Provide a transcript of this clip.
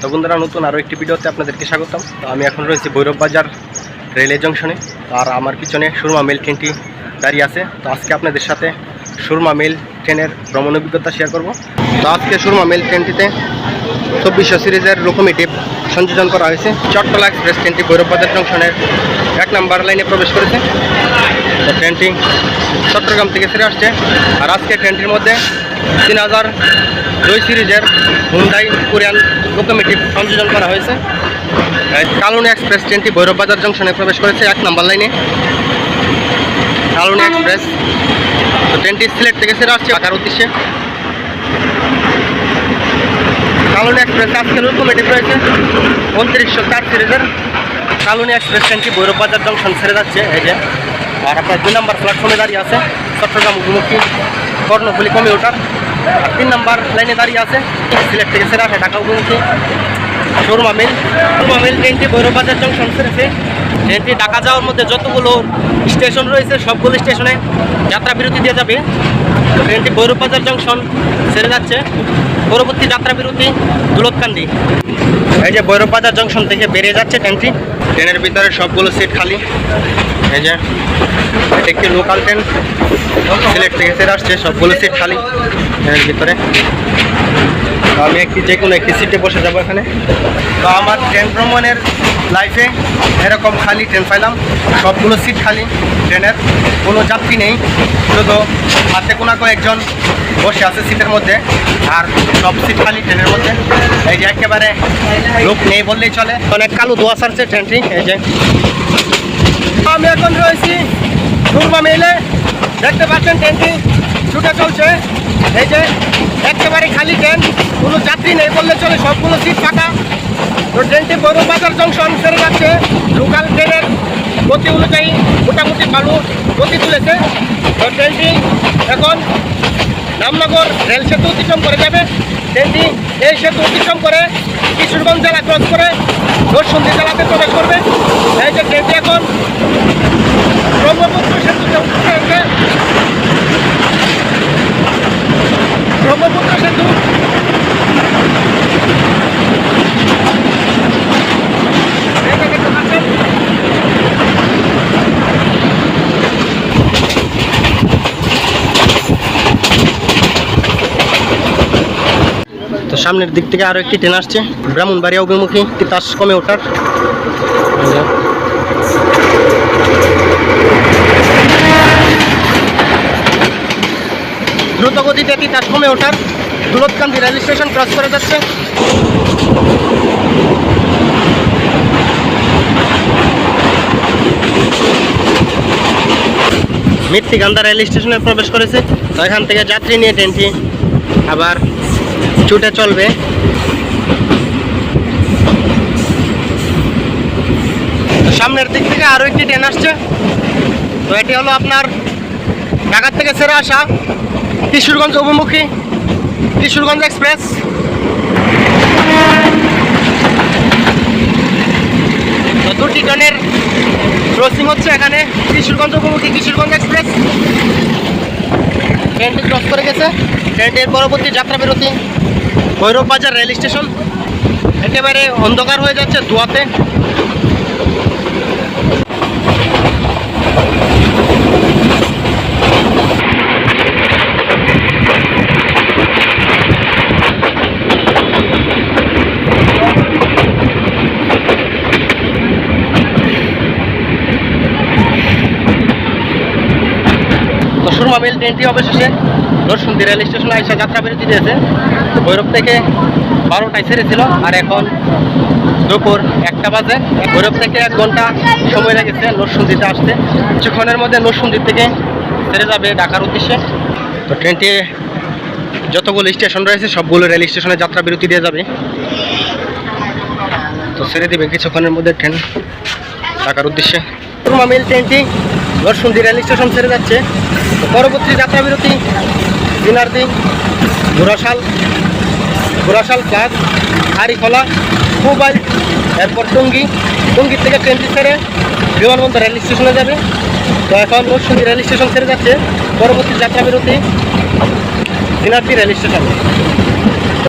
তো বন্ধুরা, নতুন আরও একটি ভিডিওতে আপনাদেরকে স্বাগতম। তো আমি এখন রয়েছি ভৈরব বাজার রেলওয়ে জংশনে। আর আমার পিছনে সুরমা মেল ট্রেনটি দাঁড়িয়ে আছে। তো আজকে আপনাদের সাথে সুরমা মেল ট্রেনের ভ্রমণ অভিজ্ঞতা শেয়ার করব। তো আজকে সুরমা মেল ট্রেনটিতে চব্বিশশো সিরিজের লোকোমেটিভ সংযোজন করা হয়েছে। চট্টলা এক্সপ্রেস ট্রেনটি ভৈরব বাজার জংশনের এক নম্বর লাইনে প্রবেশ করেছে। তো ট্রেনটি চট্টগ্রাম থেকে ফিরে আসছে। আর আজকে ট্রেনটির মধ্যে তিন হাজার দুই সিরিজের হুন্ডাই কোরিয়ান লোকোমেটিভ সংযোজন করা হয়েছে। কালুনি এক্সপ্রেস ট্রেনটি ভৈরব বাজার জংশনে প্রবেশ করেছে এক নম্বর লাইনে কালুনি এক্সপ্রেস তো ট্রেনটি সিলেট থেকে ছেড়ে আসছে ঢাকার উদ্দেশ্যে। কালুনি এক্সপ্রেস আজকে লোকোমেটিভ রয়েছে। উনত্রিশশো চার সিরিজের কালুনি এক্সপ্রেস ট্রেনটি ভৈরব বাজার জংশন ছেড়ে যাচ্ছে। এই যে, আর আপনার দুই নম্বর প্ল্যাটফর্মে দাঁড়িয়ে আছে চট্টগ্রাম অভিমুখী কর্ণফুলি কমিউটার তিন নম্বর লাইনে দাঁড়িয়ে আছে। সিলেট থেকে আসে ঢাকা অভিমুখী শোরুমা মিল শোরুমা মিল ট্রেনটি ভৈরব বাজার জংশন ছেড়েছে ট্রেনটি ঢাকা যাওয়ার মধ্যে যতগুলো স্টেশন রয়েছে, সবগুলো স্টেশনে যাত্রা বিরতি দিয়ে যাবে। ট্রেনটি ভৈরব বাজার জংশন ছেড়ে যাচ্ছে। পরবর্তী যাত্রা বিরতি দুলতকান্দি। এই যে ভৈরব বাজার জংশন থেকে বেরিয়ে যাচ্ছে ট্রেনটি। ট্রেনের ভিতরে সবগুলো সিট খালি। এই যে একটি লোকাল ট্রেন সিলেট থেকে ছেড়ে আসছে সবগুলো সিট খালি ট্রেনের ভিতরে। আমি একটি যে কোনো একটি সিটে বসে যাব এখানে। তো আমার ট্রেন ভ্রমণের লাইফে এরকম খালি ট্রেন পাইলাম। সবগুলো সিট খালি ট্রেনের কোনো যাত্রী নেই। শুধু হাতে কোনা কয়েকজন বসে আছে সিটের মধ্যে, আর সব সিট খালি ট্রেনের মধ্যে। এই যে একেবারে লোক নেই বললেই চলে। অনেক কালো দোয়া সারছে ট্রেনটি এই যে। আমি এখন রয়েছি সুরমা মেলে। দেখতে পাচ্ছেন ট্রেনটি ছুটে চলছে। এই যে একেবারে খালি ট্রেন, কোনো যাত্রী নেই বললে চলে, সবগুলো সিট ফাঁকা। তো ট্রেনটি বড় বাজার জংশন ছেড়ে যাচ্ছে। লোকাল ট্রেনের গতি অনুযায়ী মোটামুটি ভালো গতি তুলেছে। তো ট্রেনটি এখন রামনগর রেল সেতু অতিক্রম করে যাবে। ট্রেনটি এই সেতু অতিক্রম করে কিশোরগঞ্জ জেলা ক্রস করে নরসিংদী জেলাতে প্রবেশ করবে। এই যে ট্রেনটি এখন ব্রহ্মপুত্র সেতুতে উঠছে হচ্ছে ব্রহ্মপুত্র সেতু এই যে দেখতে পাচ্ছেন তো সামনের দিক থেকে আরও একটি ট্রেন আসছে। ব্রাহ্মণবাড়িয়া অভিমুখী তিতাস কমে ওঠার। দ্রুত গতিতে তিতাস কমে ওঠার। দুলতকান্দি রেল স্টেশন ক্রস করে যাচ্ছে। মৃত্তিকান্দা রেল স্টেশনে প্রবেশ করেছে। এখান থেকে যাত্রী নিয়ে ট্রেনটি আবার ছুটে চলবে। সামনের দিক থেকে আরও একটি ট্রেন আসছে। তো এটি হলো আপনার ঢাকার থেকে ছেড়ে আসা কিশোরগঞ্জ অভিমুখী, কিশোরগঞ্জ এক্সপ্রেস। তো দুটি ট্রেনের ক্রসিং হচ্ছে এখানে, কিশোরগঞ্জ অভিমুখী, কিশোরগঞ্জ এক্সপ্রেস। ট্রেনটি ক্রস করে গেছে। ট্রেনটির পরবর্তী যাত্রা বিরতি। ভৈরব বাজার রেল স্টেশন। একেবারে অন্ধকার হয়ে যাচ্ছে ধোয়াতে। তো ট্রেনটি অবশেষে নরসুন্দি রেল স্টেশনে এসে যাত্রা বিরতি দিয়েছে। ভৈরব থেকে বারোটায় ছেড়েছিল আর এখন দুপুর একটা বাজে। ভৈরব থেকে এক ঘণ্টা সময় লেগেছে নরসুন্দিতে আসতে। কিছুক্ষণের মধ্যে নরসুন্দি থেকে ছেড়ে যাবে ঢাকার উদ্দেশ্যে। তো ট্রেনটি যতগুলো স্টেশন রয়েছে, সবগুলো রেল স্টেশনে যাত্রা বিরতি দিয়ে যাবে। তো ছেড়ে দেবে কিছুক্ষণের মধ্যে ট্রেন ঢাকার উদ্দেশ্যে। সুরমা মেল ট্রেনটি নরসুন্দি রেল স্টেশন ছেড়ে যাচ্ছে। পরবর্তী যাত্রা বিরতি দিনারদি ঘোড়াশাল ঘোড়াশাল প্লাস হারিখোলা মোবাইল এরপর টঙ্গি। টঙ্গির থেকে ট্রেনটি ছেড়ে বিমানবন্দর রেল স্টেশনে যাবে। তো এখন নরসুন্দি রেল স্টেশন ছেড়ে যাচ্ছে। পরবর্তী যাত্রা বিরতি দিনারদি রেল স্টেশন